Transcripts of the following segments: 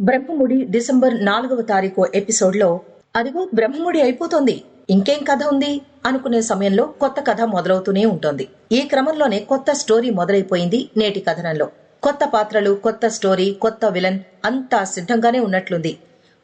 Brahmamudi December నాలుగవ తారీఖు ఎపిసోడ్లో అదిగో బ్రహ్మముడి అయిపోతోంది ఇంకేం కథ ఉంది? అనుకునే సమయంలో కొత్త కథ మొదలవుతూనే ఉంటుంది. ఈ క్రమంలోనే కొత్త స్టోరీ మొదలైపోయింది నేటి కథనంలో. కొత్త పాత్రలు కొత్త స్టోరీ కొత్త విలన్ అంతా సిద్ధంగానే ఉన్నట్లుంది.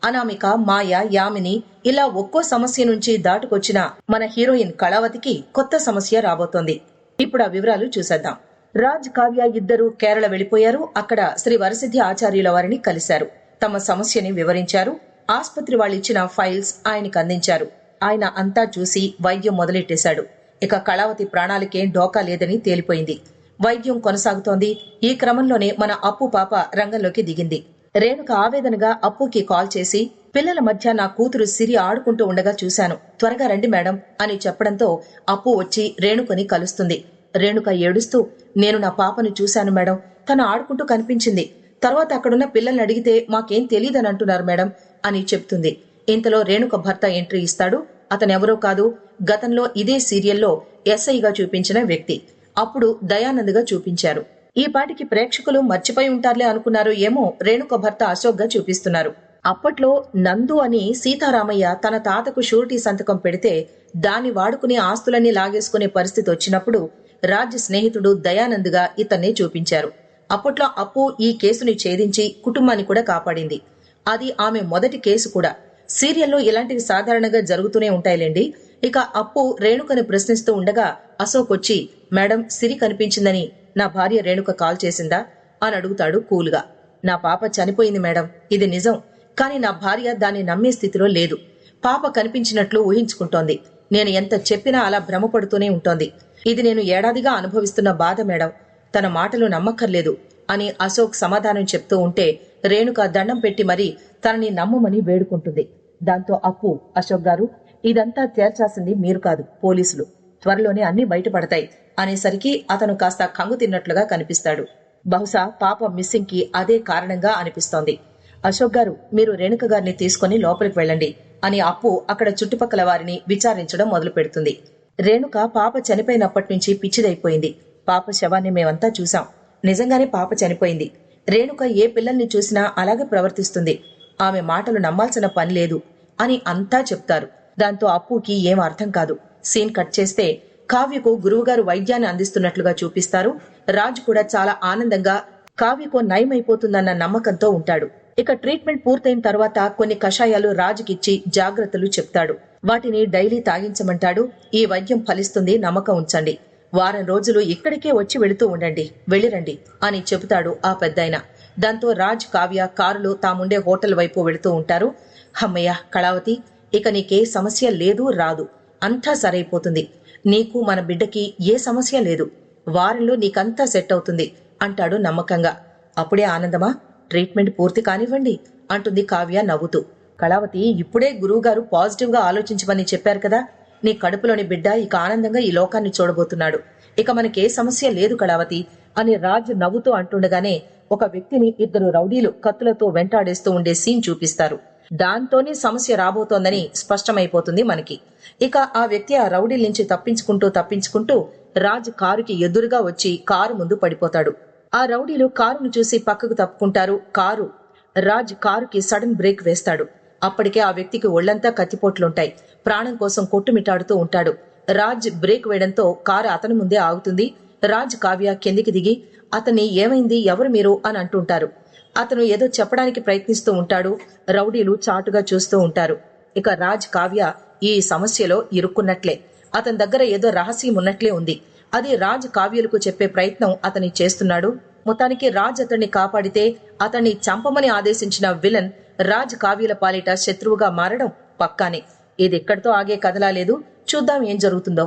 అనామిక మాయ యామిని ఇలా ఒక్కో సమస్య నుంచి దాటుకొచ్చిన మన హీరోయిన్ కళావతికి కొత్త సమస్య రాబోతోంది. ఇప్పుడు ఆ వివరాలు చూసేద్దాం. రాజ్ కావ్య ఇద్దరు కేరళ వెళ్ళిపోయారు అక్కడ శ్రీ వరసిద్ధి ఆచార్యుల వారిని కలిశారు. తమ సమస్యని వివరించారు. ఆసుపత్రి వాళ్ళు ఇచ్చిన ఫైల్స్ ఆయనకు అందించారు. ఆయన అంతా చూసి వైద్యం మొదలెట్టేశాడు. ఇక కళావతి ప్రాణాలకేం డోకా లేదని తేలిపోయింది. వైద్యం కొనసాగుతోంది. ఈ క్రమంలోనే మన అప్పు పాప రంగంలోకి దిగింది. రేణుక ఆవేదనగా అప్పుకి కాల్ చేసి పిల్లల మధ్య నా కూతురు సిరి ఆడుకుంటూ ఉండగా చూశాను. త్వరగా రండి మేడం అని చెప్పడంతో అప్పు వచ్చి రేణుకని కలుస్తుంది. రేణుక ఏడుస్తూ నేను నా పాపను చూశాను మేడం. తను ఆడుకుంటూ కనిపించింది. తర్వాత అక్కడున్న పిల్లల్ని అడిగితే మాకేం తెలియదని అంటున్నారు మేడం అని చెప్తుంది. ఇంతలో రేణుక భర్త ఎంట్రీ ఇస్తాడు. అతనెవరో కాదు. గతంలో ఇదే సీరియల్లో ఎస్ఐగా చూపించిన వ్యక్తి. అప్పుడు దయానంద్గా చూపించారు. ఈ పాటికి ప్రేక్షకులు మర్చిపోయి ఉంటారులే అనుకున్నారు ఏమో రేణుక భర్త అశోక్గా చూపిస్తున్నారు. అప్పట్లో నందు అని సీతారామయ్య తన తాతకు షూరిటీ సంతకం పెడితే దాన్ని వాడుకుని ఆస్తులన్నీ లాగేసుకునే పరిస్థితి వచ్చినప్పుడు రాజ్య స్నేహితుడు దయానంద్గా ఇతన్నే చూపించారు. అప్పట్లో అప్పు ఈ కేసుని ఛేదించి కుటుంబాన్ని కూడా కాపాడింది. అది ఆమె మొదటి కేసు కూడా. సీరియల్లో ఇలాంటివి సాధారణంగా జరుగుతూనే ఉంటాయిలేండి. ఇక అప్పు రేణుకని ప్రశ్నిస్తూ ఉండగా అశోక్ వచ్చి మేడం సిరి కనిపించిందని నా భార్య రేణుక కాల్ చేసిందా? అని అడుగుతాడు కూల్గా. నా పాప చనిపోయింది మేడం. ఇది నిజం. కానీ నా భార్య దాన్ని నమ్మే స్థితిలో లేదు. పాప కనిపించినట్లు ఊహించుకుంటోంది. నేను ఎంత చెప్పినా అలా భ్రమపడుతూనే ఉంటోంది. ఇది నేను ఏడాదిగా అనుభవిస్తున్న బాధ మేడం. తన మాటలు నమ్మక్కర్లేదు అని అశోక్ సమాధానం చెప్తూ ఉంటే రేణుక దండం పెట్టి మరీ తనని నమ్మమని వేడుకుంటుంది. దాంతో అప్పు అశోక్ గారు ఇదంతా తేల్చాల్సింది మీరు కాదు పోలీసులు. త్వరలోనే అన్ని బయటపడతాయి అనేసరికి అతను కాస్త కంగు తిన్నట్లుగా కనిపిస్తాడు. బహుశా పాప మిస్సింగ్కి అదే కారణంగా అనిపిస్తోంది. అశోక్ గారు మీరు రేణుక గారిని తీసుకుని లోపలికి వెళ్ళండి అని అప్పు అక్కడ చుట్టుపక్కల వారిని విచారించడం మొదలు పెడుతుంది రేణుక పాప చనిపోయినప్పటి నుంచి పిచ్చిదైపోయింది. పాప శవాన్ని మేమంతా చూశాం. నిజంగానే పాప చనిపోయింది. రేణుక ఏ పిల్లల్ని చూసినా అలాగే ప్రవర్తిస్తుంది. ఆమె మాటలు నమ్మాల్సిన పని లేదు అని అంతా చెప్తారు. దాంతో అప్పుకి ఏం అర్థం కాదు. సీన్ కట్ చేస్తే కావ్యకు గురువుగారు వైద్యాన్ని అందిస్తున్నట్లుగా చూపిస్తారు. రాజు కూడా చాలా ఆనందంగా కావ్యకు నయమైపోతుందన్న నమ్మకంతో ఉంటాడు. ఇక ట్రీట్మెంట్ పూర్తయిన తర్వాత కొన్ని కషాయాలు రాజుకిచ్చి జాగ్రత్తలు చెప్తాడు. వాటిని డైలీ తాగించమంటాడు. ఈ వైద్యం ఫలిస్తుంది నమ్మకం ఉంచండి. వారం రోజులు ఇక్కడికే వచ్చి వెళుతూ ఉండండి వెళ్ళిరండి అని చెబుతాడు ఆ పెద్దాయన. దాంతో రాజ్ కావ్య కారులో తాముండే హోటల్ వైపు వెళుతూ ఉంటారు. హమ్మయ్య కళావతి ఇక నీకే సమస్య లేదు రాదు. అంతా సరైపోతుంది. నీకు మన బిడ్డకి ఏ సమస్య లేదు. వారంలో నీకంతా సెట్ అవుతుంది అంటాడు నమ్మకంగా. అప్పుడే ఆనందమా? ట్రీట్మెంట్ పూర్తి కానివ్వండి అంటుంది కావ్య నవ్వుతూ. కళావతి ఇప్పుడే గురువుగారు పాజిటివ్గా ఆలోచించమని చెప్పారు కదా నీ కడుపులోని బిడ్డ ఇక ఆనందంగా ఈ లోకాన్ని చూడబోతున్నాడు. ఇక మనకే సమస్య లేదు కళావతి అని రాజు నవ్వుతూ అంటుండగానే ఒక వ్యక్తిని ఇద్దరు రౌడీలు కత్తులతో వెంటాడేస్తూ ఉండే సీన్ చూపిస్తారు. దాంతోనే సమస్య రాబోతోందని స్పష్టమైపోతుంది మనకి. ఇక ఆ వ్యక్తి ఆ రౌడీల నుంచి తప్పించుకుంటూ తప్పించుకుంటూ రాజ్ కారుకి ఎదురుగా వచ్చి కారు ముందు పడిపోతాడు. ఆ రౌడీలు కారును చూసి పక్కకు తప్పుకుంటారు. కారు రాజ్ కారుకి సడన్ బ్రేక్ వేస్తాడు. అప్పటికే ఆ వ్యక్తికి ఒళ్ళంతా కత్తిపోట్లుంటాయి. ప్రాణం కోసం కొట్టుమిట్టాడుతూ ఉంటాడు. రాజ్ బ్రేక్ వేయడంతో కారు అతని ముందే ఆగుతుంది. రాజ్ కావ్య కిందికి దిగి అతన్ని ఏమైంది? ఎవరు మీరు అని అంటుంటారు. అతను ఏదో చెప్పడానికి ప్రయత్నిస్తూ ఉంటాడు. రౌడీలు చాటుగా చూస్తూ ఉంటారు. ఇక రాజ్ కావ్య ఈ సమస్యలో ఇరుక్కున్నట్లే. అతని దగ్గర ఏదో రహస్యం ఉన్నట్లే ఉంది. అది రాజ్ కావ్యులకు చెప్పే ప్రయత్నం అతని చేస్తున్నాడు. మొత్తానికి రాజ్ అతన్ని కాపాడితే అతన్ని చంపమని ఆదేశించిన విలన్ రాజ్ కావ్యుల పాలిట శత్రువుగా మారడం పక్కానే. ఇది ఎక్కడితో ఆగే కదలాలేదు చూద్దాం ఏం జరుగుతుందో.